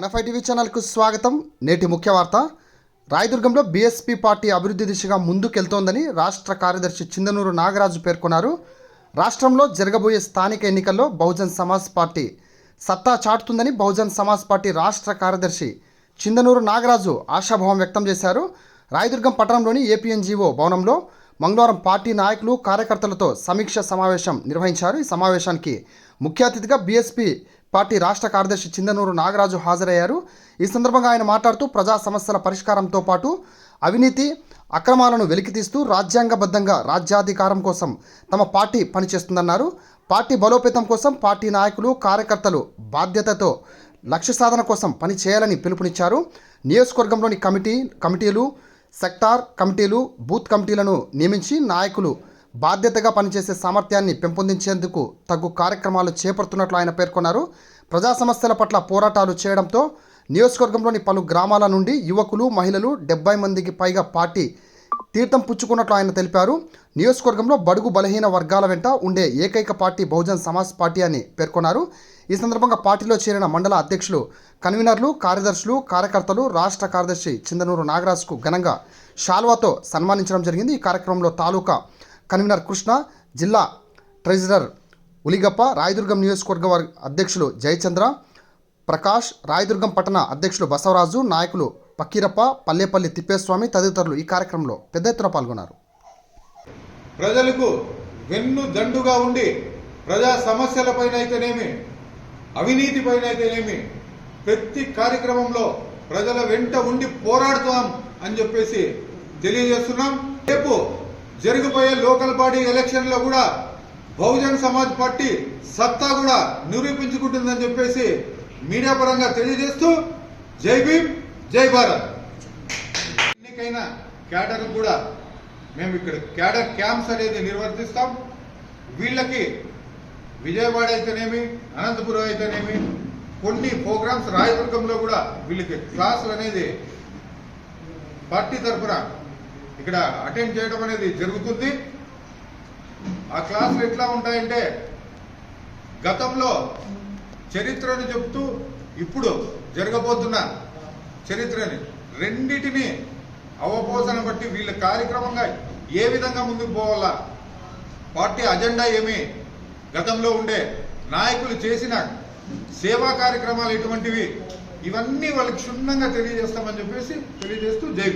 F i TV ఛానల్కు స్వాగతం. నేటి ముఖ్య వార్త. రాయదుర్గంలో బీఎస్పీ పార్టీ అభివృద్ధి దిశగా ముందుకెళ్తోందని రాష్ట్ర కార్యదర్శి చిందనూరు నాగరాజు పేర్కొన్నారు. రాష్ట్రంలో జరగబోయే స్థానిక ఎన్నికల్లో బహుజన్ సమాజ్ పార్టీ సత్తా చాటుతుందని బహుజన్ సమాజ్ పార్టీ రాష్ట్ర కార్యదర్శి చిందనూరు నాగరాజు ఆశాభావం వ్యక్తం చేశారు. రాయదుర్గం పట్టణంలోని ఏపీఎన్జీఓ భవనంలో మంగళవారం పార్టీ నాయకులు కార్యకర్తలతో సమీక్ష సమావేశం నిర్వహించారు. ఈ సమావేశానికి ముఖ్య అతిథిగా బీఎస్పీ పార్టీ రాష్ట్ర కార్యదర్శి చిందనూరు నాగరాజు హాజరయ్యారు. ఈ సందర్భంగా ఆయన మాట్లాడుతూ ప్రజా సమస్యల పరిష్కారంతో పాటు అవినీతి అక్రమాలను వెలికితీస్తూ రాజ్యాంగబద్ధంగా రాజ్యాధికారం కోసం తమ పార్టీ పనిచేస్తుందన్నారు. పార్టీ బలోపేతం కోసం పార్టీ నాయకులు కార్యకర్తలు బాధ్యతతో లక్ష్య సాధన కోసం పని చేయాలని పిలుపునిచ్చారు. నియోజకవర్గంలోని కమిటీ కమిటీలు సెక్టార్ కమిటీలు బూత్ కమిటీలను నియమించి నాయకులు బాధ్యతగా పనిచేసే సామర్థ్యాన్ని పెంపొందించేందుకు తగు కార్యక్రమాలు చేపడుతున్నట్లు ఆయన పేర్కొన్నారు. ప్రజా సమస్యల పట్ల పోరాటాలు చేయడంతో నియోజకవర్గంలోని పలు గ్రామాల నుండి యువకులు మహిళలు డెబ్బై మందికి పైగా పార్టీ తీర్థం పుచ్చుకున్నట్లు ఆయన తెలిపారు. నియోజకవర్గంలో బడుగు బలహీన వర్గాల వెంట ఉండే ఏకైక పార్టీ బహుజన్ సమాజ్ పార్టీ అని పేర్కొన్నారు. ఈ సందర్భంగా పార్టీలో చేరిన మండల అధ్యక్షులు కన్వీనర్లు కార్యదర్శులు కార్యకర్తలు రాష్ట్ర కార్యదర్శి చిందనూరు నాగరాజుకు ఘనంగా షాల్వాతో సన్మానించడం జరిగింది. ఈ కార్యక్రమంలో తాలూకా కన్వీనర్ కృష్ణ జిల్లా ట్రెజరర్ ఉలిగప్ప రాయదుర్గం నియోజకవర్గ అధ్యక్షులు జయచంద్ర ప్రకాష్ రాయదుర్గం పట్టణ అధ్యక్షులు బసవరాజు నాయకులు పక్కీరప్ప పల్లెపల్లి తిప్పేస్వామి తదితరులు ఈ కార్యక్రమంలో పెద్ద ఎత్తున పాల్గొన్నారు. ప్రజలకు వెన్ను దండుగా ఉండి ప్రజా సమస్యలపైన అయితేనేమి అవినీతి పైన అయితేనేమి ప్రతి కార్యక్రమంలో ప్రజల వెంట ఉండి పోరాడుతాం అని చెప్పేసి తెలియజేస్తున్నాం. రేపు జరిగిపోయే లోకల్ బాడీ ఎలక్షన్లో కూడా బహుజన్ సమాజ్ పార్టీ సత్తా కూడా నిరూపించుకుంటుందని చెప్పేసి మీడియా పరంగా తెలియజేస్తూ జై భీమ్ జై భారత్. ఎన్నికైన క్యాడర్ కూడా మేము ఇక్కడ క్యాడర్ క్యాంప్స్ అనేది నిర్వర్తిస్తాం. వీళ్ళకి విజయవాడ అయితేనేమి అనంతపురం అయితేనేమి కొన్ని ప్రోగ్రామ్స్ రాయదుర్గంలో కూడా వీళ్ళకి క్లాసులు అనేది పార్టీ తరఫున ఇక్కడ అటెండ్ చేయడం అనేది జరుగుతుంది. ఆ క్లాసులు ఎట్లా ఉంటాయంటే గతంలో చరిత్రను చెప్తూ ఇప్పుడు జరగబోతున్న చరిత్రని రెండిటిని అవపోసన బట్టి వీళ్ళ కార్యక్రమంగా ఏ విధంగా ముందుకు పోవాలా? పార్టీ అజెండా ఏమి? గతంలో ఉండే నాయకులు చేసిన సేవా కార్యక్రమాలు ఎటువంటివి? ఇవన్నీ వాళ్ళకి క్షుణ్ణంగా తెలియజేస్తామని చెప్పేసి తెలియజేస్తూ జై